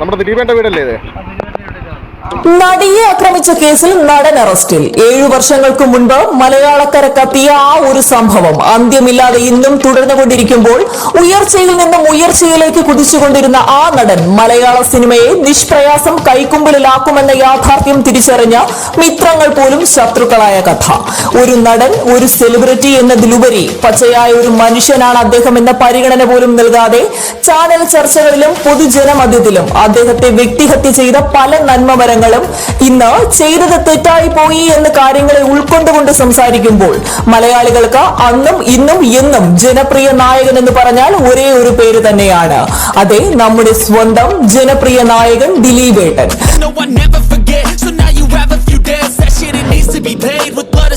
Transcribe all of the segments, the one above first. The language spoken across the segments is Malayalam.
നമ്മുടെ ദിലീപേന്റെ വീടല്ലേ ഇത്? നടിയെ ആക്രമിച്ച കേസിൽ നടൻ അറസ്റ്റിൽ. ഏഴു വർഷങ്ങൾക്ക് മുൻപ് മലയാളക്കര കത്തിയ ആ ഒരു സംഭവം അന്ത്യമില്ലാതെ ഇന്നും തുടർന്നുകൊണ്ടിരിക്കുമ്പോൾ ഉയർച്ചയിൽ നിന്നും ഉയർച്ചയിലേക്ക് കുതിച്ചുകൊണ്ടിരുന്ന ആ നടൻ മലയാള സിനിമയെ നിഷ്പ്രയാസം കൈക്കുമ്പിളിലാക്കുമെന്ന യാഥാർത്ഥ്യം തിരിച്ചറിഞ്ഞ മിത്രങ്ങൾ പോലും ശത്രുക്കളായ കഥ. ഒരു നടൻ ഒരു സെലിബ്രിറ്റി എന്നതിലുപരി പച്ചയായ ഒരു മനുഷ്യനാണ് അദ്ദേഹം എന്ന പരിഗണന പോലും നൽകാതെ ചാനൽ ചർച്ചകളിലും പൊതുജനമധ്യത്തിലും അദ്ദേഹത്തെ വ്യക്തിഹത്യ ചെയ്ത പല നന്മമരങ്ങളും ഇന്ന് ചെയ്തത് തെറ്റായി പോയി എന്ന കാര്യങ്ങളെ ഉൾക്കൊണ്ടുകൊണ്ട് സംസാരിക്കുമ്പോൾ മലയാളികൾക്ക് അന്നും ഇന്നും എന്നും ജനപ്രിയ നായകൻ എന്ന് പറഞ്ഞാൽ ഒരേ ഒരു പേര് തന്നെയാണ്. അതെ നമ്മുടെ സ്വന്തം ജനപ്രിയ നായകൻ ദിലീപേട്ടൻ.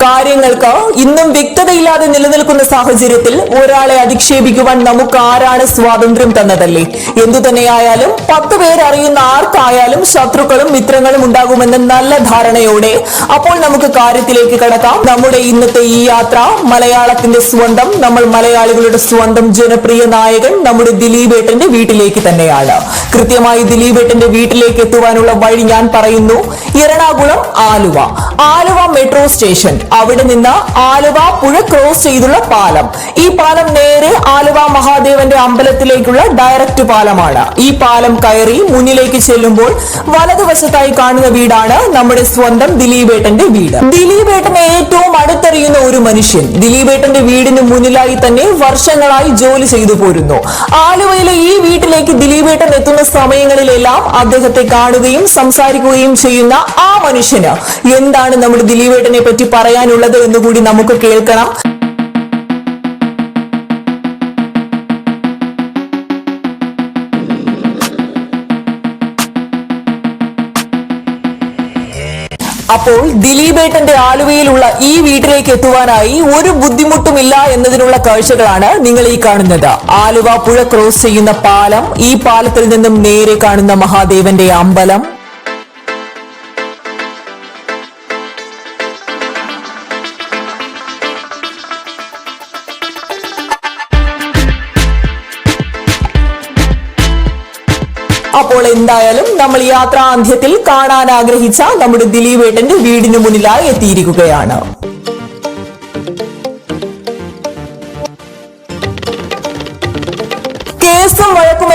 കാര്യങ്ങൾക്ക് ഇന്നും വ്യക്തതയില്ലാതെ നിലനിൽക്കുന്ന സാഹചര്യത്തിൽ ഒരാളെ അധിക്ഷേപിക്കുവാൻ നമുക്ക് ആരാണ് സ്വാതന്ത്ര്യം തന്നതല്ലേ? എന്തു തന്നെയായാലും പത്ത് പേരറിയുന്ന ആർക്കായാലും ശത്രുക്കളും മിത്രങ്ങളും ഉണ്ടാകുമെന്ന നല്ല ധാരണയോടെ അപ്പോൾ നമുക്ക് കാര്യത്തിലേക്ക് കടക്കാം. നമ്മുടെ ഇന്നത്തെ ഈ യാത്ര മലയാളത്തിന്റെ സ്വന്തം നമ്മൾ മലയാളികളുടെ സ്വന്തം ജനപ്രിയ നായകൻ നമ്മുടെ ദിലീപേട്ടന്റെ വീട്ടിലേക്ക് തന്നെയാണ്. കൃത്യമായി ദിലീപേട്ടന്റെ വീട്ടിലേക്ക് എത്തുവാനുള്ള വഴി ഞാൻ പറയുന്നു. Ernakulam Aluva. Aluva metro station. അവിടെ നിന്ന് ആലുവ പുഴ ക്രോസ് ചെയ്തുള്ള പാലം. ഈ പാലം നേരെ ആലുവ മഹാദേവന്റെ അമ്പലത്തിലേക്കുള്ള ഡയറക്റ്റ് പാലമാണ്. ഈ പാലം കയറി മുന്നിലേക്ക് ചെല്ലുമ്പോൾ വലതുവശത്തായി കാണുന്ന വീടാണ് നമ്മുടെ സ്വന്തം ദിലീപേട്ടന്റെ വീട്. ദിലീപേട്ടനെ ഏറ്റവും അടുത്തറിയുന്ന ഒരു മനുഷ്യൻ. ദിലീപേട്ടന്റെ വീടിന് മുന്നിലായി തന്നെ വർഷങ്ങളായി ജോലി ചെയ്തു പോരുന്നു. ആലുവയിലെ ഈ വീട്ടിലേക്ക് ദിലീപേട്ടൻ എത്തുന്ന സമയങ്ങളിലെല്ലാം അദ്ദേഹത്തെ കാണുകയും സംസാരിക്കുകയും ചെയ്യുന്ന ആ മനുഷ്യന്. എന്താണ് നമ്മുടെ ദിലീപേട്ടനെ പറ്റി പറയാനുള്ളത് എന്ന് കൂടി നമുക്ക് കേൾക്കണം. അപ്പോൾ ദിലീപേട്ടന്റെ ആലുവയിലുള്ള ഈ വീട്ടിലേക്ക് എത്തുവാനായി ഒരു ബുദ്ധിമുട്ടുമില്ല എന്നതിനുള്ള കാഴ്ചകളാണ് നിങ്ങൾ ഈ കാണുന്നത്. ആലുവ പുഴ ക്രോസ് ചെയ്യുന്ന പാലം ഈ പാലത്തിൽ നിന്നും നേരെ കാണുന്ന മഹാദേവന്റെ അമ്പലം. അപ്പോൾ എന്തായാലും നമ്മൾ യാത്രാന്ത്യത്തിൽ കാണാൻ ആഗ്രഹിച്ച നമ്മുടെ ദിലീപേട്ടന്റെ വീടിന് മുന്നിലായി എത്തിയിരിക്കുകയാണ്.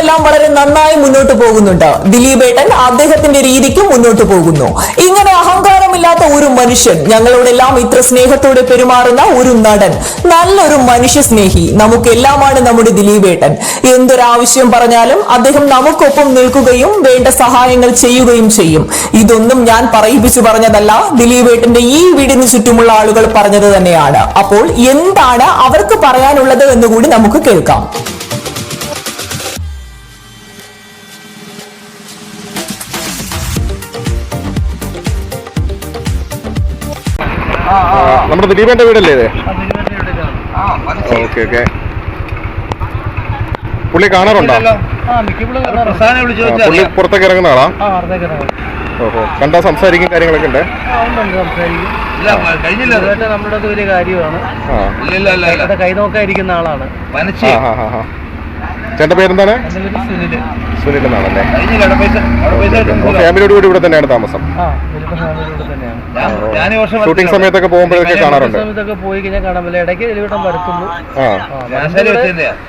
വഴക്കുമെല്ലാം വളരെ നന്നായി മുന്നോട്ട് പോകുന്നുണ്ട്. ദിലീപേട്ടൻ അദ്ദേഹത്തിന്റെ രീതിക്ക് മുന്നോട്ട് പോകുന്നു. ഇങ്ങനെ അഹങ്കാരമില്ലാത്ത ഒരു മനുഷ്യൻ ഞങ്ങളോടെല്ലാം ഇത്ര സ്നേഹത്തോടെ പെരുമാറുന്ന ഒരു നടൻ നല്ലൊരു മനുഷ്യ സ്നേഹി നമുക്കെല്ലാമാണ് നമ്മുടെ ദിലീപേട്ടൻ എന്തൊരാവശ്യം പറഞ്ഞാലും അദ്ദേഹം നമുക്കൊപ്പം നിൽക്കുകയും വേണ്ട സഹായങ്ങൾ ചെയ്യുകയും ചെയ്യും. ഇതൊന്നും ഞാൻ പറയിപ്പിച്ചു പറഞ്ഞതല്ല. ദിലീപേട്ടന്റെ ഈ വീടിന് ചുറ്റുമുള്ള ആളുകൾ പറഞ്ഞത് തന്നെയാണ്. അപ്പോൾ എന്താണ് അവർക്ക് പറയാനുള്ളത് എന്ന് കൂടി നമുക്ക് കേൾക്കാം. നമ്മുടെ ദിലീപേന്റെ വീടല്ലേ ഇത്? Okay okay. പുള്ളി കാണാറുണ്ടോ? പുള്ളി പുറത്തേക്ക് ഇറങ്ങുന്ന ആളാ. ഓഹോ കണ്ടാ സംസാരിക്കും കാര്യങ്ങളൊക്കെ ഉണ്ട്? ഉണ്ട് ഉണ്ട് ഇല്ല കഴിഞ്ഞില്ല അത്. ഇതൊക്കെ നമ്മുടെ വലിയ കാര്യമാണ് കൈ നോക്കാതിരിക്കുന്ന ആളാണ്. ചേട്ടന്റെ പേരെന്താണ്? സുനിൽ എന്നാണല്ലേ അവിടെ. ഫാമിലിയോട് കൂടി ഇവിടെ തന്നെയാണ് താമസം. ഷൂട്ടിംഗ് സമയത്തൊക്കെ പോകുമ്പോഴൊക്കെ കാണാറുണ്ട്. സമയത്തൊക്കെ പോയി കഴിഞ്ഞാൽ കാണാൻ പറ്റില്ല ഇടയ്ക്ക് വരത്തുള്ളൂ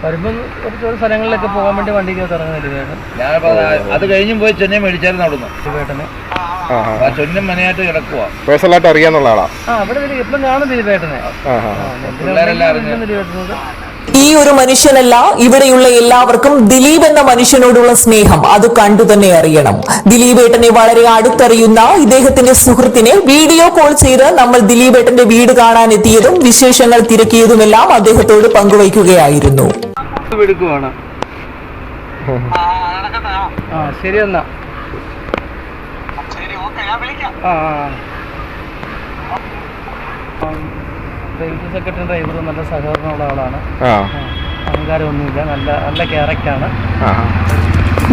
വരുമ്പോ കുറച്ച് സ്ഥലങ്ങളിലൊക്കെ പോകാൻ വേണ്ടി വണ്ടിക്ക് ഇറങ്ങുന്ന അത് അത് കഴിഞ്ഞും പോയി ചെന്നൈ മേടിച്ചായിരുന്നു അവിടുന്ന്. ദിലീപേട്ടന് ആ ആ. ആ ചൊന്നും മനയായിട്ട് കിടക്കുക പേഴ്സണലായിട്ട് അറിയാന്നുള്ള ആളാ. ദിലീപ് എപ്പോഴും കാണും ദിലീപേട്ടനെ. ദിലീപേട്ടനോട് ഈ ഒരു മനുഷ്യനല്ല ഇവിടെയുള്ള എല്ലാവർക്കും ദിലീപ് എന്ന മനുഷ്യനോടുള്ള സ്നേഹം. അത് കണ്ടു തന്നെ അറിയണം. ദിലീപേട്ടനെ വളരെ അടുത്തറിയുന്ന ഇദ്ദേഹത്തിന്റെ സുഹൃത്തിനെ വീഡിയോ കോൾ ചെയ്ത് നമ്മൾ ദിലീപേട്ടന്റെ വീട് കാണാൻ എത്തിയതും വിശേഷങ്ങൾ തിരക്കിയതുമെല്ലാം അദ്ദേഹത്തോട് പങ്കുവയ്ക്കുകയായിരുന്നു. ശരി ആ ശരി വിളിക്കാം. ആ. റെയിൽവേ സെക്രട്ടറി ഡ്രൈവർ നല്ല സഹകരണമുള്ള ആളാണ്. അഹങ്കാരമൊന്നുമില്ല. നല്ല നല്ല ക്യാരക്ടറാണ്.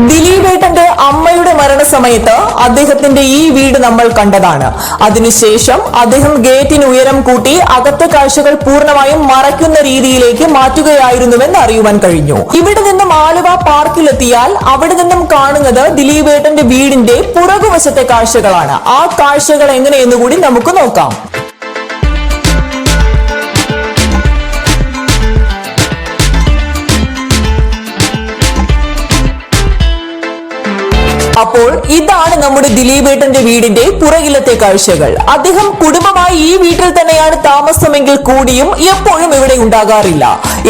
ദിലീപേട്ടന്റെ അമ്മയുടെ മരണസമയത്ത് അദ്ദേഹത്തിന്റെ ഈ വീട് നമ്മൾ കണ്ടതാണ്. അതിനുശേഷം അദ്ദേഹം ഗേറ്റിന് ഉയരം കൂട്ടി അകത്തെ കാഴ്ചകൾ പൂർണമായും മറയ്ക്കുന്ന രീതിയിലേക്ക് മാറ്റുകയായിരുന്നുവെന്ന് അറിയുവാൻ കഴിഞ്ഞു. ഇവിടെ നിന്നും ആലുവ പാർക്കിലെത്തിയാൽ അവിടെ നിന്നും കാണുന്നത് ദിലീപേട്ടന്റെ വീടിന്റെ പുറകുവശത്തെ കാഴ്ചകളാണ്. ആ കാഴ്ചകൾ എങ്ങനെയെന്ന് കൂടി നമുക്ക് നോക്കാം. അപ്പോൾ ഇതാണ് നമ്മുടെ ദിലീപേട്ടന്റെ വീടിന്റെ പുറകിലത്തെ കാഴ്ചകൾ. അദ്ദേഹം കുടുംബമായി ഈ വീട്ടിൽ തന്നെയാണ് താമസമെങ്കിൽ കൂടിയും എപ്പോഴും ഇവിടെ ഉണ്ടാകാറില്ല.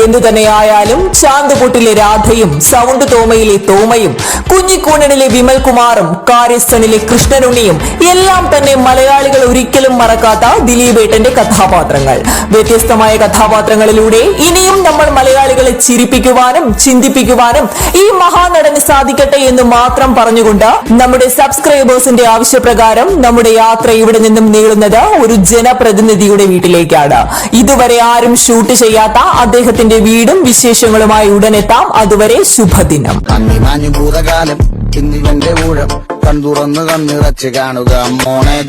എന്തു തന്നെയായാലും ചാന്തുപൊട്ടിലെ രാധയും സൗണ്ട് തോമയിലെ തോമയും കുഞ്ഞിക്കൂണനിലെ വിമൽ കുമാറും കാര്യസ്ഥനിലെ കൃഷ്ണനുണ്ണിയും എല്ലാം തന്നെ മലയാളികൾ ഒരിക്കലും മറക്കാത്ത ദിലീപേട്ടന്റെ കഥാപാത്രങ്ങൾ. വ്യത്യസ്തമായ കഥാപാത്രങ്ങളിലൂടെ ഇനിയും നമ്മൾ മലയാളികളെ ചിരിപ്പിക്കുവാനും ചിന്തിപ്പിക്കുവാനും ഈ മഹാനടന് സാധിക്കട്ടെ എന്ന് മാത്രം പറഞ്ഞുകൊണ്ട് നമ്മുടെ സബ്സ്ക്രൈബേഴ്സിന്റെ ആവശ്യപ്രകാരം നമ്മുടെ യാത്ര ഇവിടെ നിന്നും നീളുന്നത് ഒരു ജനപ്രതിനിധിയുടെ വീട്ടിലേക്കാണ്. ഇതുവരെ ആരും ഷൂട്ട് ചെയ്യാത്ത അദ്ദേഹത്തിന്റെ വീടും വിശേഷങ്ങളുമായി ഉടനെത്താം. അതുവരെ ശുഭദിനം. കൺതുറന്ന് കണ്ണിറച്ച് കാണുക മോണേ